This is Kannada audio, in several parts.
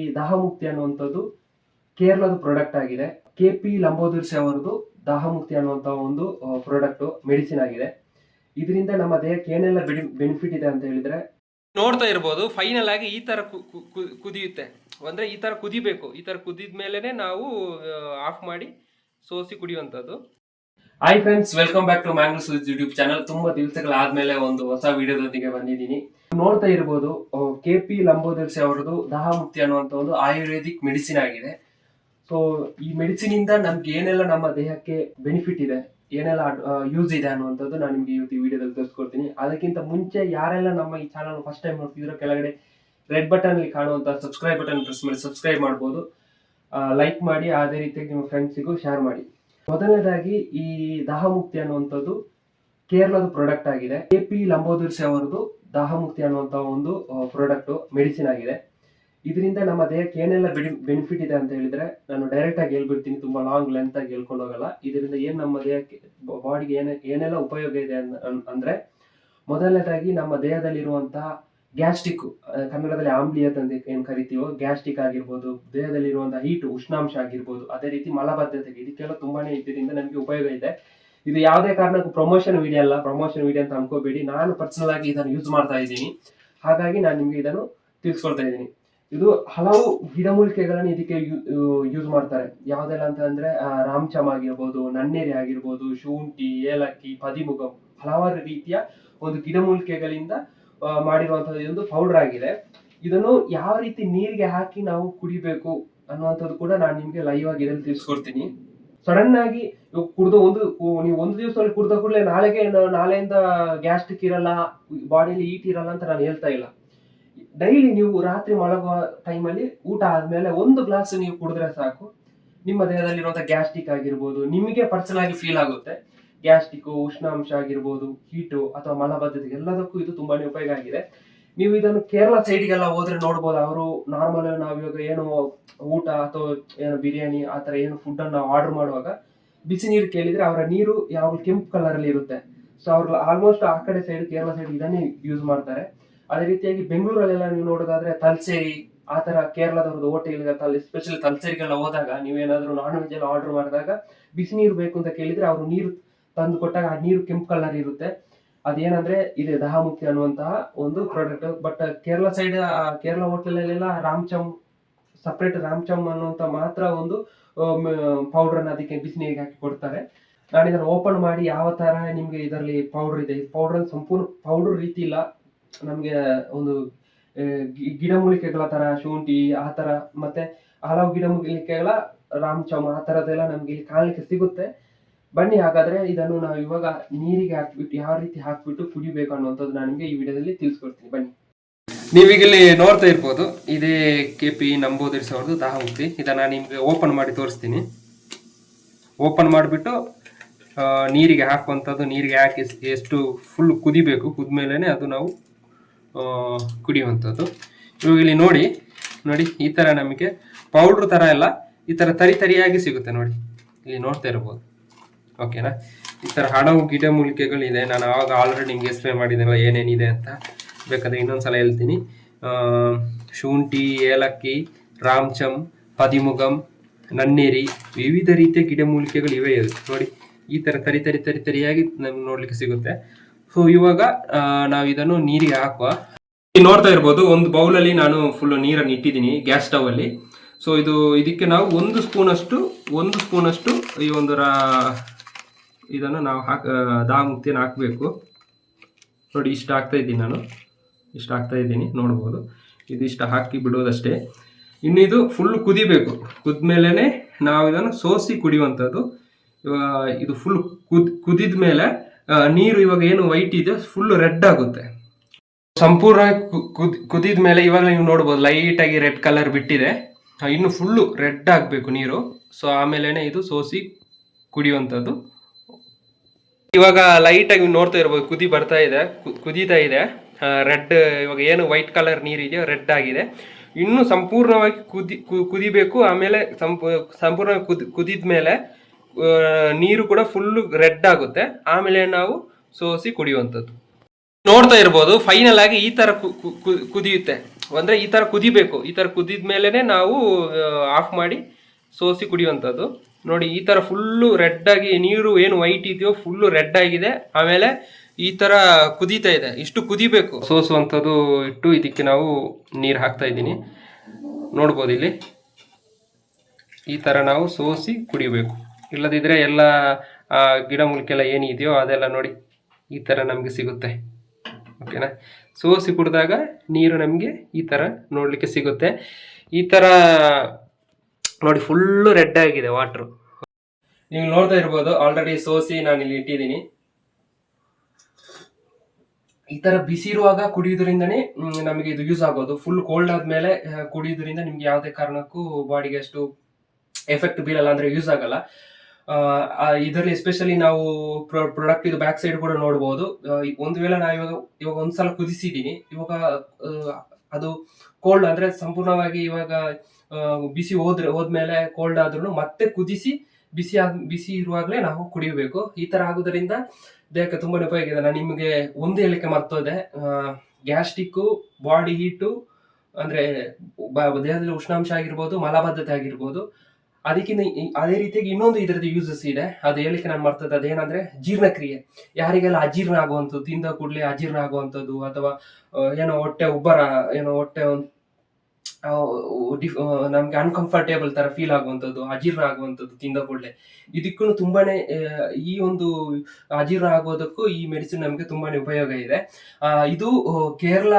ಈ ದಾಹಮುಕ್ತಿ ಅನ್ನುವಂಥದ್ದು ಕೇರಳದ ಪ್ರಾಡಕ್ಟ್ ಆಗಿದೆ. ಕೆ ಪಿ ಲಂಬೋದರ್ಸಿ ಅವರದು ದಾಹಮುಕ್ತಿ ಅನ್ನುವಂಥ ಒಂದು ಪ್ರಾಡಕ್ಟ್ ಮೆಡಿಸಿನ್ ಆಗಿದೆ. ಇದರಿಂದ ನಮ್ಮ ದೇಹಕ್ಕೆ ಏನೆಲ್ಲ ಬೆನಿಫಿಟ್ ಇದೆ ಅಂತ ಹೇಳಿದ್ರೆ ನೋಡ್ತಾ ಇರ್ಬೋದು ಫೈನಲ್ ಆಗಿ ಈ ತರ ಕುದಿಯುತ್ತೆ. ಅಂದ್ರೆ ಈ ತರ ಕುದಿಬೇಕು. ಈ ತರ ಕುದಿದ ನಾವು ಆಫ್ ಮಾಡಿ ಸೋಸಿ ಕುಡಿಯುವಂಥದ್ದು. Hi friends welcome back to ಮ್ಯಾಂಗ್ಲೂಸ್ YouTube channel ತುಂಬಾ ದಿವಸಗಳಾದ್ಮೇಲೆ ಒಂದು ಹೊಸ ವಿಡಿಯೋದೊಂದಿಗೆ ಬಂದಿದ್ದೀನಿ. ನೋಡ್ತಾ ಇರ್ಬೋದು ಕೆ ಪಿ ಲಂಬೋದರ್ಸಿ ಅವರದು ದಾಹಮುಕ್ತಿ ಅನ್ನುವಂತ ಒಂದು ಆಯುರ್ವೇದಿಕ್ ಮೆಡಿಸಿನ್ ಆಗಿದೆ. ಸೊ ಈ ಮೆಡಿಸಿನ್ ಇಂದ ನಮ್ಗೆ ಏನೆಲ್ಲ ನಮ್ಮ ದೇಹಕ್ಕೆ ಬೆನಿಫಿಟ್ ಇದೆ, ಏನೆಲ್ಲ ಯೂಸ್ ಇದೆ ಅನ್ನುವಂಥದ್ದು ನಾನು ನಿಮ್ಗೆ ಇವತ್ತು ಈ ವಿಡಿಯೋದಲ್ಲಿ ತೋರಿಸ್ಕೊಡ್ತೀನಿ. ಅದಕ್ಕಿಂತ ಮುಂಚೆ ಯಾರೆಲ್ಲ ನಮ್ಮ ಈ ಚಾನಲ್ ಫಸ್ಟ್ ಟೈಮ್ ನೋಡ್ತಿದ್ರು ಕೆಳಗಡೆ ರೆಡ್ ಬಟನ್ ಅಲ್ಲಿ ಕಾಣುವಂತ ಸಬ್ಸ್ಕ್ರೈಬ್ ಬಟನ್ ಪ್ರೆಸ್ ಮಾಡಿ ಸಬ್ಸ್ಕ್ರೈಬ್ ಮಾಡ್ಬೋದು. ಲೈಕ್ ಮಾಡಿ, ಅದೇ ರೀತಿಯಾಗಿ ನಿಮ್ಮ ಫ್ರೆಂಡ್ಸಿಗೂ ಶೇರ್ ಮಾಡಿ. ಮೊದಲನೇದಾಗಿ ಈ ದಾಹಮುಕ್ತಿ ಅನ್ನುವಂಥದ್ದು ಕೇರಳದ ಪ್ರಾಡಕ್ಟ್ ಆಗಿದೆ. ಕೆ ಪಿ ಲಂಬೋದರ್ಸಿ ಅವರದು ದಾಹಮುಕ್ತಿ ಅನ್ನುವಂಥ ಒಂದು ಪ್ರಾಡಕ್ಟ್ ಮೆಡಿಸಿನ್ ಆಗಿದೆ. ಇದರಿಂದ ನಮ್ಮ ದೇಹಕ್ಕೆ ಏನೆಲ್ಲ ಬೆನಿಫಿಟ್ ಇದೆ ಅಂತ ಹೇಳಿದ್ರೆ, ನಾನು ಡೈರೆಕ್ಟ್ ಆಗಿ ಹೇಳ್ಬಿಡ್ತೀನಿ, ತುಂಬಾ ಲಾಂಗ್ ಲೆಂತ್ ಆಗಿ ಹೇಳ್ಕೊಂಡು ಹೋಗಲ್ಲ. ಇದರಿಂದ ಏನು ನಮ್ಮ ದೇಹಕ್ಕೆ ಬಾಡಿಗೆ ಏನೇ, ಏನೆಲ್ಲ ಉಪಯೋಗ ಇದೆ ಅಂದ್ರೆ, ಮೊದಲನೇದಾಗಿ ನಮ್ಮ ದೇಹದಲ್ಲಿರುವಂತಹ ಗ್ಯಾಸ್ಟ್ರಿಕ್ ಕನ್ನಡದಲ್ಲಿ ಆಮ್ಲೀಯ ಅಂತ ಏನ್ ಕರಿತೀವೋ, ಗ್ಯಾಸ್ಟ್ರಿಕ್ ಆಗಿರ್ಬೋದು, ದೇಹದಲ್ಲಿರುವಂತಹ ಹೀಟ್ ಉಷ್ಣಾಂಶ ಆಗಿರ್ಬೋದು, ಅದೇ ರೀತಿ ಮಲಬದ್ಧತೆಗೆ ಇದಕ್ಕೆಲ್ಲ ತುಂಬಾನೇ ಇದರಿಂದ ನಮಗೆ ಉಪಯೋಗ ಇದೆ. ಇದು ಯಾವುದೇ ಕಾರಣಕ್ಕೂ ಪ್ರಮೋಷನ್ ವಿಡಿಯೋ ಅಲ್ಲ ಪ್ರಮೋಷನ್ ವಿಡಿಯೋ ಅಂತ ಅನ್ಕೋಬೇಡಿ. ನಾನು ಪರ್ಸನಲ್ ಆಗಿ ಇದನ್ನು ಯೂಸ್ ಮಾಡ್ತಾ ಇದ್ದೀನಿ. ಹಾಗಾಗಿ ನಾನು ನಿಮ್ಗೆ ಇದನ್ನು ತಿಳಿಸ್ಕೊಳ್ತಾ ಇದ್ದೀನಿ. ಇದು ಹಲವು ಗಿಡಮೂಲಿಕೆಗಳನ್ನು ಇದಕ್ಕೆ ಯೂಸ್ ಮಾಡ್ತಾರೆ. ಯಾವ್ದೆಲ್ಲ ಅಂತ ಅಂದ್ರೆ ರಾಮ್ಚಮ್ ಆಗಿರ್ಬೋದು, ನನ್ನೇರಿ ಆಗಿರ್ಬೋದು, ಶುಂಠಿ, ಏಲಕ್ಕಿ ಪದಿಮುಗ ಹಲವಾರು ರೀತಿಯ ಒಂದು ಗಿಡಮೂಲಿಕೆಗಳಿಂದ ಆ, ಮಾಡಿರುವಂತಹ ಒಂದು ಪೌಡರ್ ಆಗಿದೆ. ಇದನ್ನು ಯಾವ ರೀತಿ ನೀರಿಗೆ ಹಾಕಿ ನಾವು ಕುಡಿಬೇಕು ಅನ್ನುವಂಥದ್ದು ಕೂಡ ನಾನು ನಿಮ್ಗೆ ಲೈವ್ ಆಗಿ ಇದನ್ನು ತಿಳಿಸ್ಕೊಡ್ತೀನಿ. ಸಡನ್ ಆಗಿ ಕುಡ್ದು ಒಂದು ನೀವು ಒಂದು ದಿವಸದಲ್ಲಿ ಕುಡ್ದ ಕೂಡಲೇ ನಾಳೆಗೆ ನಾಳೆಯಿಂದ ಗ್ಯಾಸ್ಟ್ರಿಕ್ ಇರಲ್ಲ ಬಾಡಿಲಿ ಈಟ್ ಇರಲ್ಲ ಅಂತ ನಾನು ಹೇಳ್ತಾ ಇಲ್ಲ. ಡೈಲಿ ನೀವು ರಾತ್ರಿ ಮಲಗುವ ಟೈಮಲ್ಲಿ ಊಟ ಆದ್ಮೇಲೆ ಒಂದು ಗ್ಲಾಸ್ ನೀವು ಕುಡಿದ್ರೆ ಸಾಕು. ನಿಮ್ಮ ದೇಹದಲ್ಲಿರುವಂತಹ ಗ್ಯಾಸ್ಟ್ರಿಕ್ ಆಗಿರ್ಬೋದು ನಿಮಗೆ ಪರ್ಸನಲ್ ಆಗಿ ಫೀಲ್ ಆಗುತ್ತೆ. ಗ್ಯಾಸ್ಟ್ರಿಕ್ ಉಷ್ಣಾಂಶ ಆಗಿರ್ಬೋದು, ಹೀಟು ಅಥವಾ ಮಲಬದ್ಧತೆ ಎಲ್ಲದಕ್ಕೂ ಇದು ತುಂಬಾನೇ ಉಪಯೋಗ ಆಗಿದೆ. ನೀವು ಇದನ್ನು ಕೇರಳ ಸೈಡ್ಗೆಲ್ಲ ಹೋದ್ರೆ ನೋಡ್ಬೋದು, ಅವರು ನಾರ್ಮಲ್ ನಾವು ಇವಾಗ ಏನು ಊಟ ಅಥವಾ ಏನು ಬಿರಿಯಾನಿ ಆ ಥರ ಏನು ಫುಡ್ ಅನ್ನು ನಾವು ಆರ್ಡರ್ ಮಾಡುವಾಗ ಬಿಸಿ ನೀರು ಕೇಳಿದ್ರೆ ಅವರ ನೀರು ಯಾವಾಗಲೂ ಕೆಂಪು ಕಲರ್ ಅಲ್ಲಿ ಇರುತ್ತೆ. ಸೊ ಅವ್ರು ಆಲ್ಮೋಸ್ಟ್ ಆ ಕಡೆ ಸೈಡ್ ಕೇರಳ ಸೈಡ್ ಇದನ್ನೇ ಯೂಸ್ ಮಾಡ್ತಾರೆ. ಅದೇ ರೀತಿಯಾಗಿ ಬೆಂಗಳೂರಲ್ಲೆಲ್ಲ ನೀವು ನೋಡೋದಾದ್ರೆ ತಲ್ಸೇರಿ, ಆ ತರ ಕೇರಳದವ್ರದ್ದು ಹೋಟೆಲ್ ಎಸ್ಪೆಷಲಿ ತಲ್ಸೇರಿಗೆಲ್ಲ ಹೋದಾಗ ನೀವೇನಾದ್ರೂ ನಾನ್ ವೆಜ್ ಎಲ್ಲ ಆರ್ಡರ್ ಮಾಡಿದಾಗ ಬಿಸಿ ನೀರು ಬೇಕು ಅಂತ ಕೇಳಿದ್ರೆ ಅವರು ನೀರು ತಂದು ಕೊಟ್ಟಾಗ ಆ ನೀರು ಕೆಂಪು ಕಲರ್ ಇರುತ್ತೆ. ಅದೇನಂದ್ರೆ ಇದೆ ದಹಾಮುಖಿ ಅನ್ನುವಂತಹ ಒಂದು product but Kerala side Kerala ಹೋಟೆಲಲ್ಲೆಲ್ಲ ರಾಮ್ಚಮ್ ಸಪ್ರೇಟ್ ರಾಮ್ಚಮ್ ಅನ್ನುವಂತ ಮಾತ್ರ ಒಂದು ಪೌಡರ್ ಅನ್ನ ಅದಕ್ಕೆ ಬಿಸಿ ನೀರಿಗೆ ಹಾಕಿ ಕೊಡ್ತಾರೆ. ನಾನು ಇದನ್ನು ಓಪನ್ ಮಾಡಿ ಯಾವ ತರ ನಿಮ್ಗೆ ಇದರಲ್ಲಿ ಪೌಡರ್ ಇದೆ ಪೌಡರ್ ಸಂಪೂರ್ಣ ಪೌಡರ್ ರೀತಿ ಇಲ್ಲ. ನಮ್ಗೆ ಒಂದು ಗಿಡಮೂಲಿಕೆಗಳ ತರ, ಶುಂಠಿ, ಆ ತರ, ಮತ್ತೆ ಹಲವು ಗಿಡಮೂಲಿಕೆಗಳ ರಾಮ್ಚಮ್ ಆ ತರದೆಲ್ಲ ನಮ್ಗೆ ಇಲ್ಲಿ ಕಾಣಲಿಕ್ಕೆ ಸಿಗುತ್ತೆ. ಬನ್ನಿ, ಹಾಗಾದ್ರೆ ಇದನ್ನು ನಾವು ಇವಾಗ ನೀರಿಗೆ ಹಾಕ್ಬಿಟ್ಟು ಯಾವ ರೀತಿ ಹಾಕ್ಬಿಟ್ಟು ಕುಡಿಬೇಕು ಅನ್ನುವಂಥದ್ದು ನಾನು ನಿಮಗೆ ಈ ವಿಡಿಯೋದಲ್ಲಿ ತಿಳಿಸ್ಕೊಡ್ತೀನಿ. ಬನ್ನಿ. ನೀವೀಗ ಇಲ್ಲಿ ನೋಡ್ತಾ ಇರ್ಬೋದು, ಇದೇ ಕೆ ಪಿ ನಂಬೋದರ್ಸಿ ಅವ್ರದ್ದು ದಾಹಮುಕ್ತಿ ಇದನ್ನ ನಾನು ನಿಮ್ಗೆ ಓಪನ್ ಮಾಡಿ ತೋರಿಸ್ತೀನಿ. ಓಪನ್ ಮಾಡಿಬಿಟ್ಟು ನೀರಿಗೆ ಹಾಕುವಂಥದ್ದು, ನೀರಿಗೆ ಹಾಕಿ ಎಷ್ಟು ಫುಲ್ ಕುದಿಬೇಕು ಕುದ್ಮೇಲೆ ಅದು ನಾವು ಕುಡಿಯುವಂಥದ್ದು. ಇವಾಗ ಇಲ್ಲಿ ನೋಡಿ ನೋಡಿ, ಈ ಥರ ನಮಗೆ ಪೌಡ್ರ್ ಥರ ಎಲ್ಲ, ಈ ಥರ ತರಿ ತರಿಯಾಗಿ ಸಿಗುತ್ತೆ ನೋಡಿ. ಇಲ್ಲಿ ನೋಡ್ತಾ ಇರ್ಬೋದು. ಓಕೆನಾ? ಈ ಥರ ಹಣವು ಗಿಡಮೂಲಿಕೆಗಳಿದೆ ನಾನು ಆವಾಗ ಆಲ್ರೆಡಿ ನಿಮ್ಗೆ ಎಕ್ಸ್ಪ್ಲೈನ್ ಮಾಡಿದ್ದೆಲ್ಲ ಏನೇನಿದೆ ಅಂತ. ಬೇಕಾದ್ರೆ ಇನ್ನೊಂದ್ಸಲ ಹೇಳ್ತೀನಿ. ಶುಂಠಿ, ಏಲಕ್ಕಿ, ರಾಮ್ಚಮ್, ಪದಿಮುಗಮ್, ನನ್ನೇರಿ ವಿವಿಧ ರೀತಿಯ ಗಿಡಮೂಲಿಕೆಗಳು ಇವೆ ನೋಡಿ, ಈ ಥರ ತರಿ ತರಿ ತರಿ ತರಿಯಾಗಿ ನಮ್ಗೆ ನೋಡ್ಲಿಕ್ಕೆ ಸಿಗುತ್ತೆ. ಸೊ ಇವಾಗ ನಾವು ಇದನ್ನು ನೀರಿಗೆ ಹಾಕುವ. ನೋಡ್ತಾ ಇರ್ಬೋದು, ಒಂದು ಬೌಲಲ್ಲಿ ನಾನು ಫುಲ್ ನೀರನ್ನು ಇಟ್ಟಿದ್ದೀನಿ, ಗ್ಯಾಸ್ ಸ್ಟವ್ ಅಲ್ಲಿ. ಸೊ ಇದು, ಇದಕ್ಕೆ ನಾವು ಒಂದು ಸ್ಪೂನಷ್ಟು ಒಂದು ಸ್ಪೂನಷ್ಟು ಈ ಒಂದು ಇದನ್ನು ನಾವು ಹಾಕಿ ದಾ ಮುಕ್ತಿಯನ್ನು ಹಾಕಬೇಕು. ನೋಡಿ, ಇಷ್ಟು ಹಾಕ್ತಾ ಇದ್ದೀನಿ ನಾನು. ಇಷ್ಟು ಹಾಕ್ತಾ ಇದ್ದೀನಿ, ನೋಡ್ಬೋದು. ಇದಿಷ್ಟು ಹಾಕಿ ಬಿಡೋದಷ್ಟೇ. ಇನ್ನು ಇದು ಫುಲ್ ಕುದಿಬೇಕು. ಕುದ್ಮೇಲೆ ನಾವು ಇದನ್ನು ಸೋಸಿ ಕುಡಿಯುವಂಥದ್ದು. ಇವಾಗ ಇದು ಫುಲ್ ಕುದ್ ಕುದಿದ ಮೇಲೆ ನೀರು ಇವಾಗ ಏನು ವೈಟ್ ಇದೆ ಫುಲ್ ರೆಡ್ ಆಗುತ್ತೆ. ಸಂಪೂರ್ಣ ಕುದಿದ ಮೇಲೆ ಇವಾಗ ನೀವು ನೋಡ್ಬೋದು ಲೈಟ್ ಆಗಿ ರೆಡ್ ಕಲರ್ ಬಿಟ್ಟಿದೆ. ಇನ್ನು ಫುಲ್ಲು ರೆಡ್ ಆಗಬೇಕು ನೀರು. ಸೊ ಆಮೇಲೆ ಇದು ಸೋಸಿ ಕುಡಿಯುವಂಥದ್ದು. ಇವಾಗ ಲೈಟ್ ಆಗಿ ನೋಡ್ತಾ ಇರ್ಬೋದು, ಕುದಿ ಬರ್ತಾ ಇದೆ ಕುದೀತಾ ಇದೆ. ರೆಡ್ ಇವಾಗ ಏನು ವೈಟ್ ಕಲರ್ ನೀರಿದೆಯೋ ರೆಡ್ ಆಗಿದೆ. ಇನ್ನು ಸಂಪೂರ್ಣವಾಗಿ ಕುದಿ ಕುದಿಬೇಕು. ಆಮೇಲೆ ಸಂಪೂ ಸಂಪೂರ್ಣ ಕುದಿ ಕುದಿದ ಮೇಲೆ ನೀರು ಕೂಡ ಫುಲ್ಲು ರೆಡ್ ಆಗುತ್ತೆ. ಆಮೇಲೆ ನಾವು ಸೋಸಿ ಕುಡಿಯುವಂಥದ್ದು. ನೋಡ್ತಾ ಇರ್ಬೋದು ಫೈನಲ್ ಆಗಿ ಈ ಕು- ಕುದಿಯುತ್ತೆ. ಅಂದರೆ ಈ ಥರ ಕುದಿಬೇಕು. ಈ ಥರ ಕುದಿದ ನಾವು ಆಫ್ ಮಾಡಿ ಸೋಸಿ ಕುಡಿಯುವಂಥದ್ದು. ನೋಡಿ ಈ ಥರ ಫುಲ್ಲು ಆಗಿ ನೀರು ಏನು ವೈಟ್ ಇದೆಯೋ ಫುಲ್ಲು ರೆಡ್ ಆಗಿದೆ ಆಮೇಲೆ ಈ ಥರ ಕುದೀತಾ ಇದೆ. ಇಷ್ಟು ಕುದಿಬೇಕು. ಸೋಸುವಂಥದ್ದು ಇಟ್ಟು ಇದಕ್ಕೆ ನಾವು ನೀರು ಹಾಕ್ತಾ ಇದ್ದೀನಿ. ನೋಡ್ಬೋದು ಇಲ್ಲಿ. ಈ ಥರ ನಾವು ಸೋಸಿ ಕುಡಿಬೇಕು. ಇಲ್ಲದಿದ್ದರೆ ಎಲ್ಲ ಆ, ಗಿಡಮೂಲಿಕೆಲ್ಲ ಏನಿದೆಯೋ ಅದೆಲ್ಲ ನೋಡಿ ಈ ಥರ ನಮಗೆ ಸಿಗುತ್ತೆ. ಓಕೆನಾ? ಸೋಸಿ ಕುಡಿದಾಗ ನೀರು ನಮಗೆ ಈ ಥರ ನೋಡಲಿಕ್ಕೆ ಸಿಗುತ್ತೆ. ಈ ಥರ ನೋಡಿ ಫುಲ್ಲು ರೆಡ್ ಆಗಿದೆ ವಾಟ್ರು ನೀವು ನೋಡ್ತಾ ಇರ್ಬೋದು ಆಲ್ರೆಡಿ ಸೋಸಿ ನಾನು ಇಲ್ಲಿ ಇಟ್ಟಿದ್ದೀನಿ. ಈ ತರ ಬಿಸಿ ಇರುವಾಗ ಕುಡಿಯೋದ್ರಿಂದನೇ ನಮಗೆ ಇದು ಯೂಸ್ ಆಗೋದು. ಫುಲ್ ಕೋಲ್ಡ್ ಆದ್ಮೇಲೆ ಕುಡಿಯೋದ್ರಿಂದ ನಿಮ್ಗೆ ಯಾವುದೇ ಕಾರಣಕ್ಕೂ ಬಾಡಿಗೆ ಅಷ್ಟು ಎಫೆಕ್ಟ್ ಬೀಳಲ್ಲ ಅಂದ್ರೆ ಯೂಸ್ ಆಗಲ್ಲ. ಇದರಲ್ಲಿ ಎಸ್ಪೆಷಲಿ ನಾವು ಪ್ರಾಡಕ್ಟ್ ಇದು ಬ್ಯಾಕ್ ಸೈಡ್ ಕೂಡ ನೋಡಬಹುದು ಒಂದು ವೇಳೆ ನಾವು ಇವಾಗ ಇವಾಗ ಒಂದ್ಸಲ ಕುದಿಸಿದ್ದೀನಿ. ಇವಾಗ ಅದು ಕೋಲ್ಡ್ ಅಂದ್ರೆ ಸಂಪೂರ್ಣವಾಗಿ ಇವಾಗ ಬಿಸಿ ಹೋದ್ರೆ ಹೋದ್ಮೇಲೆ ಕೋಲ್ಡ್ ಆದ್ರೂ ಮತ್ತೆ ಕುದಿಸಿ ಬಿಸಿ ಆದ ಬಿಸಿ ಇರುವಾಗಲೇ ನಾವು ಕುಡಿಯಬೇಕು. ಈ ತರ ಆಗೋದರಿಂದ ದೇಹಕ್ಕೆ ತುಂಬಾನೇ ಉಪಯೋಗ ಇದೆ? ನಾನು ನಿಮಗೆ ಒಂದು ಹೇಳಿಕೆ ಮರ್ತೋದೆ ಗ್ಯಾಸ್ಟಿಕ್ ಬಾಡಿ ಹೀಟು, ಅಂದ್ರೆ ದೇಹದಲ್ಲಿ ಉಷ್ಣಾಂಶ ಆಗಿರ್ಬೋದು, ಮಲಬದ್ಧತೆ ಆಗಿರ್ಬೋದು. ಅದಕ್ಕಿಂತ ಅದೇ ರೀತಿಯಾಗಿ ಇನ್ನೊಂದು ಇದರದ್ದು ಯೂಸಸ್ ಇದೆ. ಅದು ಹೇಳಿಕೆ ನಾನು ಮರ್ತದೆ ಅದೇನಂದ್ರೆ ಜೀರ್ಣಕ್ರಿಯೆ. ಯಾರಿಗೆಲ್ಲ ಅಜೀರ್ಣ ಆಗುವಂಥದ್ದು, ತಿಂದ ಕೂಡಲೇ ಅಜೀರ್ಣ ಆಗುವಂಥದ್ದು ಅಥವಾ ಏನೋ ಹೊಟ್ಟೆ ಉಬ್ಬರ, ಏನೋ ಹೊಟ್ಟೆ ನಮ್ಗೆ ಅನ್ಕಂಫರ್ಟೇಬಲ್ ತರ ಫೀಲ್ ಆಗುವಂಥದ್ದು, ಅಜೀರ್ಣ ಆಗುವಂಥದ್ದು ತಿಂದ ಕೂಡಲೇ. ಇದಕ್ಕೂ ತುಂಬಾನೇ ಈ ಒಂದು ಅಜೀರ್ಣ ಆಗೋದಕ್ಕೂ ಈ ಮೆಡಿಸಿನ್ ನಮಗೆ ತುಂಬಾನೇ ಉಪಯೋಗ ಇದೆ. ಇದು ಕೇರಳ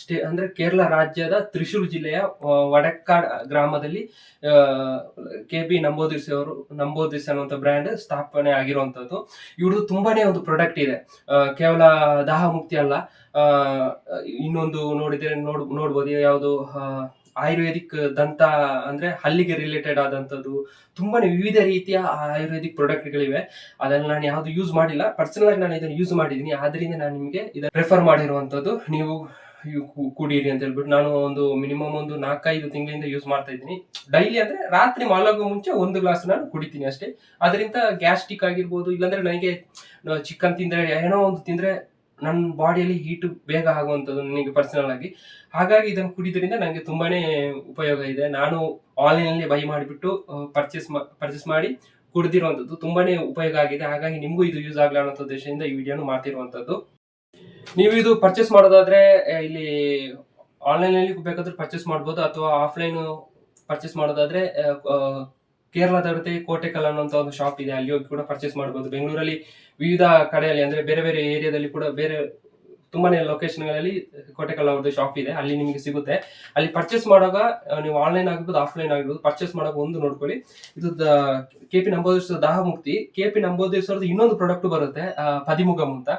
ಸ್ಟೇ ಅಂದ್ರೆ ಕೇರಳ ರಾಜ್ಯದ ತ್ರಿಶೂರ್ ಜಿಲ್ಲೆಯ ವಡಕ್ಕಾಡ್ ಗ್ರಾಮದಲ್ಲಿ ಕೆ ಬಿ ನಂಬೋದಿಸಿ ಅವರು ನಂಬೋದಿಸ್ ಅನ್ನುವಂಥ ಬ್ರ್ಯಾಂಡ್ ಸ್ಥಾಪನೆ ಆಗಿರುವಂಥದ್ದು. ಇವ್ರದ್ದು ತುಂಬಾನೇ ಒಂದು ಪ್ರಾಡಕ್ಟ್ ಇದೆ. ಕೇವಲ ದಾಹ ಮುಕ್ತಿ ಅಲ್ಲ. ಇನ್ನೊಂದು ನೋಡಿದ್ರೆ ನೋಡ್, ನೋಡ್ಬೋದು, ಯಾವುದು ಆಯುರ್ವೇದಿಕ್ ದಂತ ಅಂದ್ರೆ ಹಲ್ಲಿಗೆ ರಿಲೇಟೆಡ್ ಆದಂಥದ್ದು. ತುಂಬಾನೇ ವಿವಿಧ ರೀತಿಯ ಆಯುರ್ವೇದಿಕ್ ಪ್ರಾಡಕ್ಟ್ಗಳಿವೆ ಅದನ್ನ ನಾನು ಯಾವುದು ಯೂಸ್ ಮಾಡಿಲ್ಲ. ಪರ್ಸನಲ್ ಆಗಿ ನಾನು ಇದನ್ನು ಯೂಸ್ ಮಾಡಿದ್ದೀನಿ ಆದ್ರಿಂದ ನಾನು ನಿಮಗೆ ಇದನ್ನ ರೆಫರ್ ಮಾಡಿರುವಂತದ್ದು ನೀವು ಕುಡೀರಿ ಅಂತ ಹೇಳ್ಬಿಟ್ಟು ನಾನು ಒಂದು ಮಿನಿಮಮ್ ಒಂದು ನಾಲ್ಕೈದು ತಿಂಗಳಿಂದ ಯೂಸ್ ಮಾಡ್ತಾ ಇದ್ದೀನಿ. ಡೈಲಿ ಅಂದ್ರೆ ರಾತ್ರಿ ಮಲಗೋ ಮುಂಚೆ ಒಂದು ಗ್ಲಾಸ್ ನಾನು ಕುಡಿತೀನಿ ಅಷ್ಟೇ. ಅದರಿಂದ ಗ್ಯಾಸ್ಟ್ರಿಕ್ ಆಗಿರ್ಬೋದು, ಇಲ್ಲಾಂದ್ರೆ ನನಗೆ ಚಿಕನ್ ತಿಂದ್ರೆ, ಏನೋ ಒಂದು ತಿಂದ್ರೆ ನನ್ನ ಬಾಡಿಯಲ್ಲಿ ಹೀಟ್ ಬೇಗ ಆಗುವಂಥದ್ದು ನನಗೆ ಪರ್ಸನಲ್ ಆಗಿ. ಹಾಗಾಗಿ ಇದನ್ನು ಕುಡಿದ್ರಿಂದ ನನಗೆ ತುಂಬಾನೇ ಉಪಯೋಗ ಇದೆ. ನಾನು ಆನ್ಲೈನಲ್ಲಿ ಬೈ ಮಾಡಿಬಿಟ್ಟು ಪರ್ಚೇಸ್ ಪರ್ಚೇಸ್ ಮಾಡಿ ಕುಡಿದಿರುವಂಥದ್ದು ತುಂಬಾನೇ ಉಪಯೋಗ ಆಗಿದೆ. ಹಾಗಾಗಿ ನಿಮಗೂ ಇದು ಯೂಸ್ ಆಗಲಿ ಅನ್ನೋ ಉದ್ದೇಶದಿಂದ ಈ ವಿಡಿಯೋನು ಮಾಡ್ತಿರುವಂಥದ್ದು. ನೀವು ಇದು ಪರ್ಚೇಸ್ ಮಾಡೋದಾದ್ರೆ ಇಲ್ಲಿ ಆನ್ಲೈನ್ ಅಲ್ಲಿ ಬೇಕಾದ್ರೆ ಪರ್ಚೇಸ್ ಮಾಡಬಹುದು ಅಥವಾ ಆಫ್ಲೈನ್ ಪರ್ಚೇಸ್ ಮಾಡೋದಾದ್ರೆ ಕೇರಳದ ಜೊತೆ ಕೋಟೆಕಲ್ ಅನ್ನುವಂತ ಒಂದು ಶಾಪ್ ಇದೆ, ಅಲ್ಲಿ ಹೋಗಿ ಕೂಡ ಪರ್ಚೇಸ್ ಮಾಡಬಹುದು ಬೆಂಗಳೂರಲ್ಲಿ ವಿವಿಧ ಕಡೆಯಲ್ಲಿ, ಅಂದ್ರೆ ಬೇರೆ ಬೇರೆ ಏರಿಯಾದಲ್ಲಿ ಕೂಡ ಬೇರೆ ತುಂಬಾನೇ ಲೊಕೇಶನ್ಗಳಲ್ಲಿ ಕೋಟೆಕಲ್ ಅವ್ರದ್ದು ಶಾಪ್ ಇದೆ, ಅಲ್ಲಿ ನಿಮಗೆ ಸಿಗುತ್ತೆ. ಅಲ್ಲಿ ಪರ್ಚೇಸ್ ಮಾಡುವಾಗ ನೀವು ಆನ್ಲೈನ್ ಆಗಿರ್ಬೋದು ಆಫ್ಲೈನ್ ಆಗಿರ್ಬೋದು ಪರ್ಚೇಸ್ ಮಾಡೋಕೆ ಒಂದು ನೋಡ್ಕೊಳ್ಳಿ. ಇದು ಕೆ ಪಿ ನಂಬೋದಿಸೋ ದಾಹ ಮುಕ್ತಿ. ಕೆ ಪಿ ಇನ್ನೊಂದು ಪ್ರಾಡಕ್ಟ್ ಬರುತ್ತೆ ಪದಿಮುಗಮ್ ಅಂತ.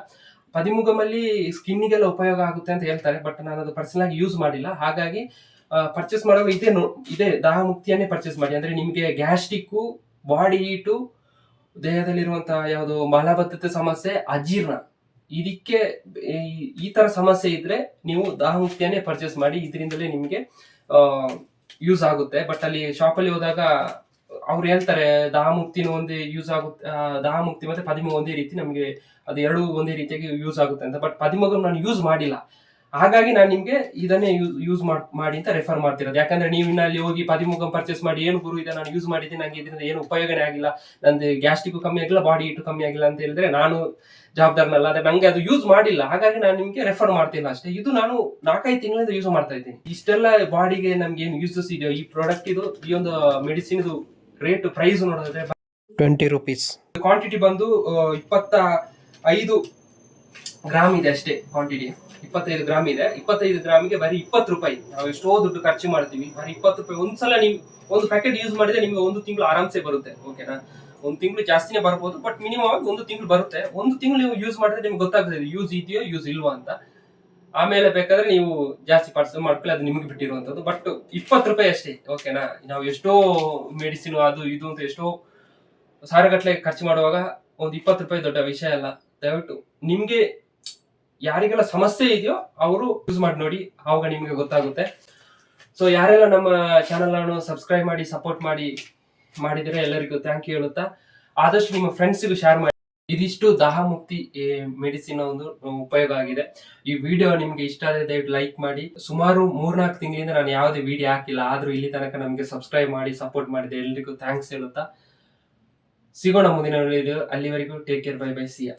ಪದಿಮುಗಮಲ್ಲಿ ಸ್ಕಿನ್ನಿಗೆಲ್ಲ ಉಪಯೋಗ ಆಗುತ್ತೆ ಅಂತ ಹೇಳ್ತಾರೆ ಬಟ್ ನಾನು ಅದು ಪರ್ಸನಲ್ ಆಗಿ ಯೂಸ್ ಮಾಡಿಲ್ಲ. ಹಾಗಾಗಿ ಪರ್ಚೇಸ್ ಮಾಡುವಾಗ ಇದೇ ನೋ, ಇದೇ ದಾಹ ಮುಕ್ತಿಯನ್ನೇ ಪರ್ಚೇಸ್ ಮಾಡಿ. ಅಂದ್ರೆ ನಿಮಗೆ ಗ್ಯಾಸ್ಟಿಕ್ಕು ಬಾಡಿ ಹೀಟು ದೇಹದಲ್ಲಿರುವಂತಹ ಯಾವುದು ಮಲಬದ್ಧತೆ ಸಮಸ್ಯೆ, ಅಜೀರ್ಣ. ಇದಕ್ಕೆ, ಈ- ತರ ಸಮಸ್ಯೆ ಇದ್ರೆ ನೀವು ದಾಹ ಮುಕ್ತಿಯನ್ನೇ ಪರ್ಚೇಸ್ ಮಾಡಿ, ಇದರಿಂದಲೇ ನಿಮಗೆ ಯೂಸ್ ಆಗುತ್ತೆ. ಬಟ್ ಅಲ್ಲಿ ಶಾಪಲ್ಲಿ ಹೋದಾಗ ಅವ್ರು ಹೇಳ್ತಾರೆ ದಾಹ ಮುಕ್ತಿನೂ ಒಂದೇ ಯೂಸ್ ಆಗುತ್ತೆ ದಾಹಮುಕ್ತಿ ದಾಹ ಮುಕ್ತಿ ಮತ್ತೆ ಪದಿಮ ಒಂದೇ ರೀತಿ ನಮಗೆ ಅದು ಎರಡು ಒಂದೇ ರೀತಿಯಾಗಿ ಯೂಸ್ ಆಗುತ್ತೆ ಅಂತ. ಬಟ್ ಪದಿಮಗು ನಾನು ಯೂಸ್ ಮಾಡಿಲ್ಲ. ಹಾಗಾಗಿ ನಾನು ನಿಮ್ಗೆ ಇದನ್ನೇ ಯೂಸ್ ಮಾಡಿ ಅಂತ ರೆಫರ್ ಮಾಡ್ತಿರೋದು. ಯಾಕಂದ್ರೆ ನೀವು ಇನ್ನ ಅಲ್ಲಿ ಹೋಗಿ ಪದಿಮುಖಂ ಪರ್ಚೇಸ್ ಮಾಡಿ, ಏನು ಗುರು ಇದೆ, ನಾನು ಯೂಸ್ ಮಾಡಿದ್ದೀನಿ ನನಗೆ ಇದರಿಂದ ಏನು ಉಪಯೋಗನೇ ಆಗಿಲ್ಲ. ನಂದು ಗ್ಯಾಸ್ಟ್ರಿಕ್ ಕಮ್ಮಿ ಆಗಿಲ್ಲ ಬಾಡಿ ಇಟ್ಟು ಕಮ್ಮಿ ಆಗಿಲ್ಲ ಅಂತ ಹೇಳಿದ್ರೆ ನಾನು ಜವಾಬ್ದಾರನಲ್ಲ. ಅದೇ ನಂಗೆ ಅದು ಯೂಸ್ ಮಾಡಿಲ್ಲ. ಹಾಗಾಗಿ ನಾನು ನಿಮ್ಗೆ ರೆಫರ್ ಮಾಡ್ತಿಲ್ಲ ಅಷ್ಟೇ. ಇದು ನಾನು ನಾಲ್ಕೈದು ತಿಂಗಳಿಂದ ಯೂಸ್ ಮಾಡ್ತಾ ಇದ್ದೀನಿ. ಇಷ್ಟೆಲ್ಲ ಬಾಡಿಗೆ ನಮ್ಗೆ ಏನು ಯೂಸಸ್ ಇದೆಯೋ, ಈ ಪ್ರಾಡಕ್ಟ್ ಇದು, ಈ ಒಂದು ಮೆಡಿಸಿನ್ ಇದು ರೇಟ್ ಪ್ರೈಸ್ ನೋಡೋದಾದ್ರೆ ಟ್ವೆಂಟಿ ರುಪೀಸ್ ಕ್ವಾಂಟಿಟಿ ಬಂದು ಇಪ್ಪತ್ತ ಐದು ಗ್ರಾಮ್ ಇದೆ ಅಷ್ಟೇ ಕ್ವಾಂಟಿಟಿ ಇಪ್ಪತ್ತೈದು ಗ್ರಾಮ್ ಇದೆ. ಇಪ್ಪತ್ತೈದು ಗ್ರಾಮಿಗೆ ಬರೀ ಇಪ್ಪತ್ತು ರೂಪಾಯಿ. ನಾವು ಎಷ್ಟೋ ದುಡ್ಡು ಖರ್ಚು ಮಾಡ್ತೀವಿ. ಬರೀ ಇಪ್ಪತ್ತು ರೂಪಾಯಿ. ಒಂದ್ಸಲ ನೀವು ಒಂದು ಪ್ಯಾಕೆಟ್ ಯೂಸ್ ಮಾಡಿದ್ರೆ ನಿಮ್ಗೆ ಒಂದು ತಿಂಗಳು ಆರಾಮ್ಸೆ ಬರುತ್ತೆ. ಓಕೆನಾ ಒಂದು ತಿಂಗಳು ಜಾಸ್ತಿನೇ ಬರ್ಬೋದು ಬಟ್ ಮಿನಿಮಮ್ ಆಗಿ ಒಂದು ತಿಂಗಳು ಬರುತ್ತೆ. ಒಂದು ತಿಂಗಳು ನೀವು ಯೂಸ್ ಮಾಡಿದ್ರೆ ನಿಮ್ಗೆ ಗೊತ್ತಾಗ್ತದೆ ಯೂಸ್ ಇದೆಯೋ ಯೂಸ್ ಇಲ್ವಾ ಅಂತ. ಆಮೇಲೆ ಬೇಕಾದ್ರೆ ನೀವು ಜಾಸ್ತಿ ಪಾರ್ಸಲ್ ಮಾಡ್ಕೊಳ್ಳಿ, ಅದು ನಿಮ್ಗೆ ಬಿಟ್ಟಿರುವಂತದ್ದು ಬಟ್ ಇಪ್ಪತ್ತು ರೂಪಾಯಿ ಅಷ್ಟೇ ಓಕೆನಾ ನಾವು ಎಷ್ಟೋ ಮೆಡಿಸಿನ್ ಅದು ಇದು ಅಂತ ಎಷ್ಟೋ ಸಾವಿರಗಟ್ಟಲೆ ಖರ್ಚು ಮಾಡುವಾಗ ಒಂದು ಇಪ್ಪತ್ತು ರೂಪಾಯಿ ದೊಡ್ಡ ವಿಷಯ ಅಲ್ಲ. ದಯವಿಟ್ಟು ನಿಮ್ಗೆ ಯಾರಿಗೆಲ್ಲ ಸಮಸ್ಯೆ ಇದೆಯೋ ಅವರು ಯೂಸ್ ಮಾಡಿ ನೋಡಿ ಆವಾಗ ನಿಮಗೆ ಗೊತ್ತಾಗುತ್ತೆ. ಸೊ ಯಾರೆಲ್ಲ ನಮ್ಮ ಚಾನಲ್ ಅನ್ನು ಸಬ್ಸ್ಕ್ರೈಬ್ ಮಾಡಿ ಸಪೋರ್ಟ್ ಮಾಡಿ ಮಾಡಿದರೆ ಎಲ್ಲರಿಗೂ ಥ್ಯಾಂಕ್ ಯು ಹೇಳುತ್ತಾ. ಆದಷ್ಟು ನಿಮ್ಮ ಫ್ರೆಂಡ್ಸಿಗೂ ಶೇರ್ ಮಾಡಿ. ಇದಿಷ್ಟು ದಾಹ ಮುಕ್ತಿ ಮೆಡಿಸಿನ್ ಒಂದು ಉಪಯೋಗ ಆಗಿದೆ. ಈ ವಿಡಿಯೋ ನಿಮ್ಗೆ ಇಷ್ಟ ಆದರೆ ದಯವಿಟ್ಟು ಲೈಕ್ ಮಾಡಿ. ಸುಮಾರು ಮೂರ್ನಾಲ್ಕು ತಿಂಗಳಿಂದ ನಾನು ಯಾವುದೇ ವಿಡಿಯೋ ಹಾಕಿಲ್ಲ. ಆದ್ರೂ ಇಲ್ಲಿ ತನಕ ನಮಗೆ ಸಬ್ಸ್ಕ್ರೈಬ್ ಮಾಡಿ, ಸಪೋರ್ಟ್ ಮಾಡಿದೆ. ಎಲ್ರಿಗೂ ಥ್ಯಾಂಕ್ಸ್ ಹೇಳುತ್ತಾ. ಸಿಗೋಣ ಮುಂದಿನ ವಿಡಿಯೋ ಅಲ್ಲಿವರೆಗೂ. Take care bye bye see ya